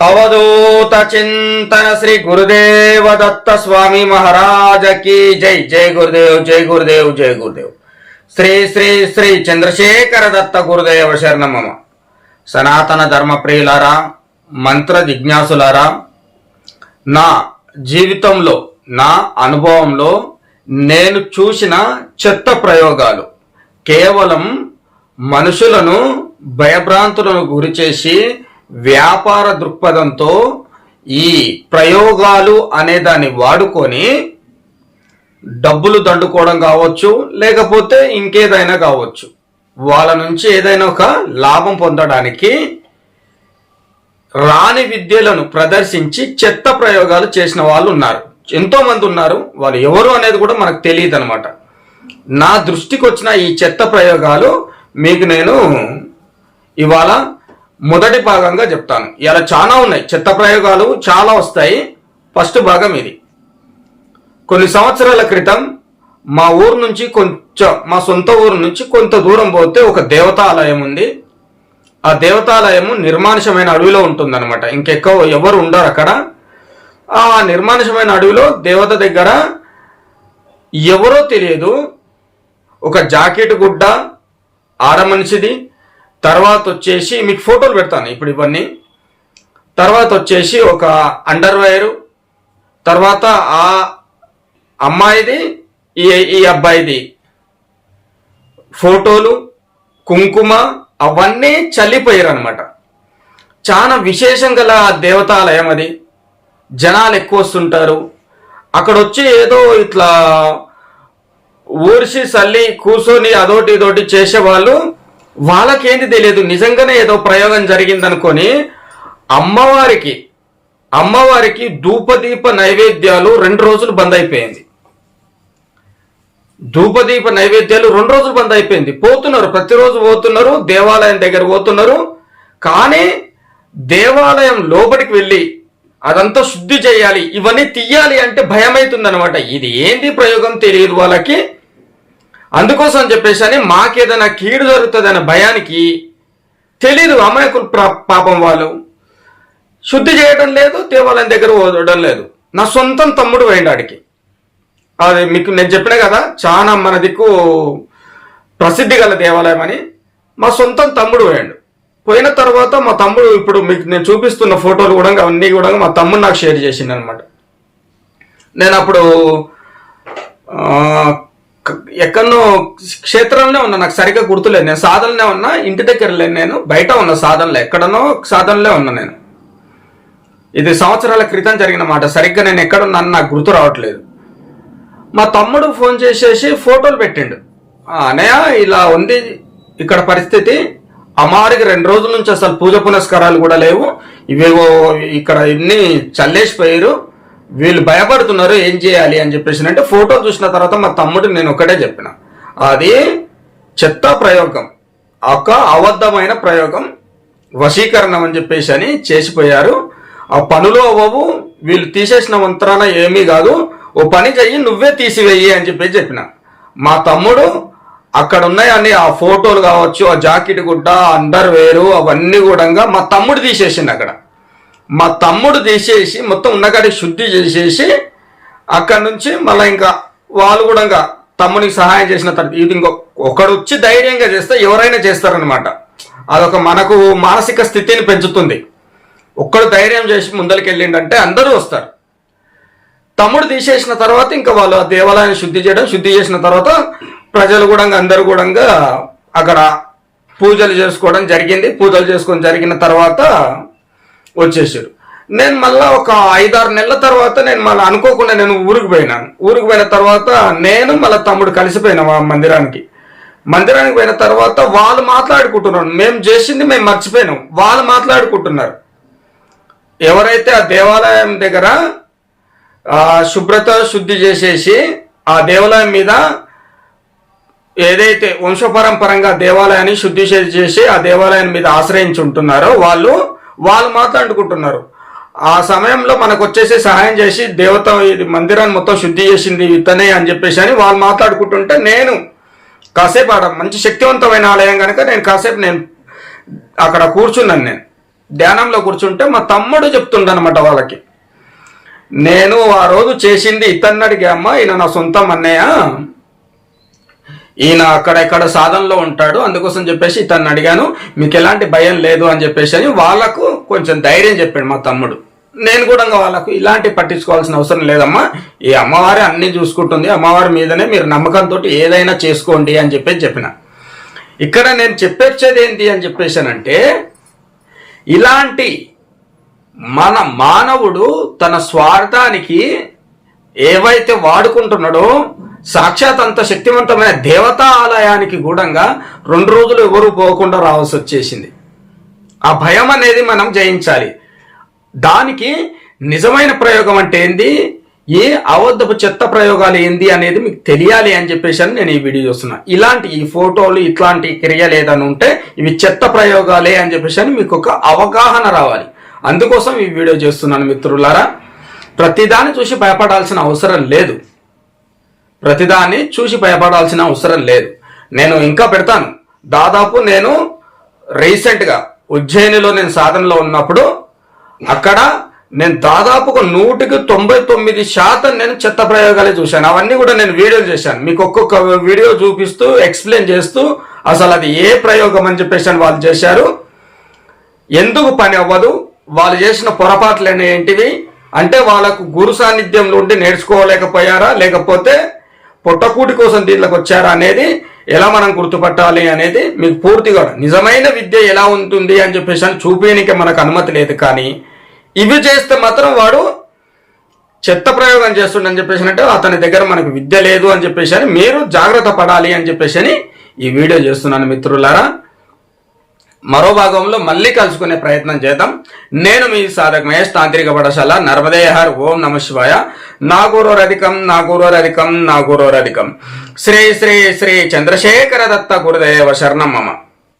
అవధూత చింతన శ్రీ గురుదేవ దత్త స్వామి మహారాజకి జై జై గురుదేవ్ జై గురుదేవ్ జై గురుదేవ్ శ్రీ శ్రీ శ్రీ చంద్రశేఖర దత్త గురుదేవ శరణమమ సనాతన ధర్మ ప్రియులారా మంత్ర జిజ్ఞాసులారా నా జీవితంలో నా అనుభవంలో నేను చూసిన చెత్త ప్రయోగాలు కేవలం మనుషులను భయభ్రాంతులను గురిచేసి వ్యాపార దృక్పథంతో ఈ ప్రయోగాలు అనే దాన్ని వాడుకొని డబ్బులు దండుకోవడం కావచ్చు లేకపోతే ఇంకేదైనా కావచ్చు. వాళ్ళ నుంచి ఏదైనా ఒక లాభం పొందడానికి రాని విద్యలను ప్రదర్శించి చెత్త ప్రయోగాలు చేసిన వాళ్ళు ఉన్నారు. ఎంతో మంది ఉన్నారు. వాళ్ళు ఎవరు అనేది కూడా మనకు తెలియదు అనమాట నా దృష్టికి వచ్చిన ఈ చెత్త ప్రయోగాలు మీకు నేను ఇవాళ మొదటి భాగంగా చెప్తాను. ఇలా చాలా ఉన్నాయి. చెత్త ప్రయోగాలు చాలా వస్తాయి. ఫస్ట్ భాగం ఇది. కొన్ని సంవత్సరాల క్రితం మా ఊరు నుంచి కొంచెం మా సొంత ఊరు నుంచి కొంత దూరం పోతే ఒక దేవతాలయం ఉంది. ఆ దేవతాలయము నిర్మానుషమైన అడవిలో ఉంటుందన్నమాట. ఇంకెక్కువ ఎవరు ఉండరు అక్కడ. ఆ నిర్మానుషమైన అడవిలో దేవత దగ్గర ఎవరో తెలియదు. ఒక జాకెట్ గుడ్డ ఆడ మనిషిది తర్వాత వచ్చేసి మీకు ఫోటోలు పెడతాను ఇప్పుడు ఇవన్నీ. తర్వాత వచ్చేసి ఒక అండర్వేరు తర్వాత ఆ అమ్మాయిది ఈ ఈ అబ్బాయిది. ఫోటోలు కుంకుమ అవన్నీ చల్లిపోయారు అనమాట చాలా విశేషం గల దేవతాలయం అది. జనాలు ఎక్కువ వస్తుంటారు. అక్కడ వచ్చి ఏదో ఇట్లా ఊరిసి చల్లి కూర్చొని అదోటి ఇదోటి చేసేవాళ్ళు. వాళ్ళకేంటి తెలియదు. నిజంగానే ఏదో ప్రయోగం జరిగిందనుకొని అమ్మవారికి అమ్మవారికి ధూపదీప నైవేద్యాలు రెండు రోజులు బంద్ అయిపోయింది. ధూపదీప నైవేద్యాలు రెండు రోజులు బంద్ అయిపోయింది. పోతున్నారు ప్రతిరోజు పోతున్నారు దేవాలయం దగ్గర పోతున్నారు. కానీ దేవాలయం లోపలికి వెళ్ళి అదంతా శుద్ధి చేయాలి ఇవన్నీ తీయాలి అంటే భయమైతుంది అనమాట ఇది ఏంటి ప్రయోగం తెలియదు వాళ్ళకి. అందుకోసం చెప్పేసి అని మాకేదైనా కీడు జరుగుతుందనే భయానికి తెలీదు అమాయకులు ప్రా- పాపం వాళ్ళు. శుద్ధి చేయడం లేదు దేవాలయం దగ్గర పోవడం లేదు. నా సొంతం తమ్ముడు పోయిండు ఆడికి. అది మీకు నేను చెప్పిన కదా చాలా మన దిక్కు ప్రసిద్ధి గల దేవాలయం అని. మా సొంతం తమ్ముడు పోయాడు. పోయిన తర్వాత మా తమ్ముడు ఇప్పుడు మీకు నేను చూపిస్తున్న ఫోటోలు కూడా అన్నీ కూడా మా తమ్ముడు నాకు షేర్ చేసిండు అనమాట నేను అప్పుడు ఎక్కడో ఎక్కడనో క్షేత్రంలో ఉన్నా నాకు సరిగ్గా గుర్తులేదు. నేను సాధనలే ఉన్నా ఇంటి దగ్గర లేను నేను బయట ఉన్న సాధనలో ఎక్కడనో సాధనలే ఉన్నా నేను. ఇది సంవత్సరాల క్రితం జరిగిన మాట. సరిగ్గా నేను ఎక్కడున్నాను నాకు గుర్తు రావట్లేదు. మా తమ్ముడు ఫోన్ చేసేసి ఫోటోలు పెట్టిండు. అనయ్య ఇలా ఉంది ఇక్కడ పరిస్థితి. అమ్మవారికి రెండు రోజుల నుంచి అసలు పూజ పునస్కారాలు కూడా లేవు. ఇవేవో ఇక్కడ ఇన్ని చల్లేసిపోయారు వీళ్ళు భయపడుతున్నారు ఏం చేయాలి అని చెప్పేసి. అంటే ఫోటో చూసిన తర్వాత మా తమ్ముడు నేను ఒకటే చెప్పిన. అది చెత్త ప్రయోగం ఒక అబద్ధమైన ప్రయోగం వశీకరణం అని చెప్పేసి అని చేసిపోయారు. ఆ పనులు అవ్వవు వీళ్ళు తీసేసిన మంత్రాన ఏమీ కాదు. ఓ పని చెయ్యి నువ్వే తీసివేయి అని చెప్పేసి చెప్పిన. మా తమ్ముడు అక్కడ ఉన్నాయని ఆ ఫోటోలు కావచ్చు ఆ జాకెట్ గుడ్డ అండర్ వేరు అవన్నీ కూడా మా తమ్ముడు తీసేసింది అక్కడ. మా తమ్ముడు తీసేసి మొత్తం ఉన్నకాడికి శుద్ధి చేసేసి అక్కడ నుంచి మళ్ళీ ఇంకా వాళ్ళు కూడా తమ్ముడికి తమ్మునికి సహాయం చేసిన తర్వాత ఇది ఇంకో ఒకడు వచ్చి ధైర్యంగా చేస్తే ఎవరైనా చేస్తారనమాట అదొక మనకు మానసిక స్థితిని పెంచుతుంది. ఒక్కడు ధైర్యం చేసి ముందరికెళ్ళిండంటే అందరూ వస్తారు. తమ్ముడు తీసేసిన తర్వాత ఇంకా వాళ్ళు ఆ దేవాలయాన్ని శుద్ధి చేయడం శుద్ధి చేసిన తర్వాత ప్రజలు కూడా అందరూ కూడా అక్కడ పూజలు చేసుకోవడం జరిగింది. పూజలు చేసుకొని జరిగిన తర్వాత వచ్చేసారు నేను మళ్ళీ ఒక ఐదారు నెలల తర్వాత నేను మళ్ళీ అనుకోకుండా నేను ఊరికి పోయినాను ఊరికి పోయిన తర్వాత నేను మళ్ళీ తమ్ముడు కలిసిపోయినా ఆ మందిరానికి. మందిరానికి పోయిన తర్వాత వాళ్ళు మాట్లాడుకుంటున్నారు. మేము చేసింది మేము మర్చిపోయినాం. వాళ్ళు మాట్లాడుకుంటున్నారు. ఎవరైతే ఆ దేవాలయం దగ్గర శుభ్రత శుద్ధి చేసేసి ఆ దేవాలయం మీద ఏదైతే వంశపరంపరంగా దేవాలయాన్ని శుద్ధి చేసి ఆ దేవాలయం మీద ఆశ్రయించి ఉంటున్నారో వాళ్ళు వాళ్ళు మాట్లాడుకుంటున్నారు ఆ సమయంలో మనకు వచ్చేసి సహాయం చేసి దేవత ఇది మందిరాన్ని మొత్తం శుద్ధి చేసింది ఇతనే అని చెప్పేసి అని వాళ్ళు మాట్లాడుకుంటుంటే నేను కాసేపు ఆడ మంచి శక్తివంతమైన ఆలయం కనుక నేను కాసేపు నేను అక్కడ కూర్చున్నాను నేను. ధ్యానంలో కూర్చుంటే మా తమ్ముడు చెప్తుండనమాట వాళ్ళకి. నేను ఆ రోజు చేసింది ఇతన్నడిగా అమ్మ ఈయన నా సొంతం అన్నయ్య ఈయన అక్కడెక్కడ సాధనలో ఉంటాడు అందుకోసం చెప్పేసి తను అడిగాను మీకు ఎలాంటి భయం లేదు అని చెప్పేసి అని వాళ్ళకు కొంచెం ధైర్యం చెప్పాడు మా తమ్ముడు. నేను కూడా ఇంకా వాళ్ళకు ఇలాంటి పట్టించుకోవాల్సిన అవసరం లేదమ్మా. ఈ అమ్మవారి అన్ని చూసుకుంటుంది. అమ్మవారి మీదనే మీరు నమ్మకంతో ఏదైనా చేసుకోండి అని చెప్పేసి చెప్పిన. ఇక్కడ నేను చెప్పేర్చేది ఏంటి అని చెప్పేసానంటే ఇలాంటి మన మానవుడు తన స్వార్థానికి ఏవైతే వాడుకుంటున్నాడో సాక్షాత్ అంత శక్తివంతమైన దేవతా ఆలయానికి గూఢంగా రెండు రోజులు ఎవరు పోకుండా రావాల్సి వచ్చేసింది. ఆ భయం అనేది మనం జయించాలి. దానికి నిజమైన ప్రయోగం అంటే ఏంది? ఏ అబద్ధపు చెత్త ప్రయోగాలు ఏంది అనేది మీకు తెలియాలి అని చెప్పేసి అని నేను ఈ వీడియో చూస్తున్నా. ఇలాంటి ఈ ఫోటోలు ఇట్లాంటి క్రియలు ఏదైనా ఉంటే ఇవి చెత్త ప్రయోగాలే అని చెప్పేసి అని మీకు ఒక అవగాహన రావాలి. అందుకోసం ఈ వీడియో చేస్తున్నాను మిత్రులారా. ప్రతిదాన్ని చూసి భయపడాల్సిన అవసరం లేదు. ప్రతిదాన్ని చూసి భయపడాల్సిన అవసరం లేదు. నేను ఇంకా పెడతాను. దాదాపు నేను రీసెంట్గా ఉజ్జయినిలో నేను సాధనలో ఉన్నప్పుడు అక్కడ నేను దాదాపుగా నూటికి తొంభై తొమ్మిది శాతం నేను చెత్త ప్రయోగాలే చూశాను. అవన్నీ కూడా నేను వీడియోలు చేశాను. మీకు ఒక్కొక్క వీడియో చూపిస్తూ ఎక్స్ప్లెయిన్ చేస్తూ అసలు అది ఏ ప్రయోగం అని చెప్పేసి వాళ్ళు చేశారు. ఎందుకు పని అవ్వదు? వాళ్ళు చేసిన పొరపాట్లు ఏంటివి? అంటే వాళ్ళకు గురు సాన్నిధ్యంలో ఉండి నేర్చుకోలేకపోయారా? లేకపోతే పొట్టకూటి కోసం దీంట్లోకి వచ్చారా అనేది ఎలా మనం గుర్తుపట్టాలి అనేది మీకు పూర్తిగా నిజమైన విద్య ఎలా ఉంటుంది అని చెప్పేసి అని చూపించడానికి మనకు అనుమతి లేదు కానీ ఇవి చేస్తే మాత్రం వాడు చెత్త ప్రయోగం చేస్తుండని చెప్పేసి అంటే అతని దగ్గర మనకు విద్య లేదు అని చెప్పేసి అని మీరు జాగ్రత్త పడాలి అని చెప్పేసి అని ఈ వీడియో చేస్తున్నాను మిత్రులారా. మరో భాగంలో మళ్ళీ కలుసుకునే ప్రయత్నం చేద్దాం. నేను మీ సాధక మహేష్ తాంత్రిక పాఠశాల నర్మదేహర్. ఓం నమ శివాయ. నా గురోరధికం నాగురోరధికం. శ్రీ శ్రీ శ్రీ చంద్రశేఖర దత్త గురుదేవ శరణం మమ.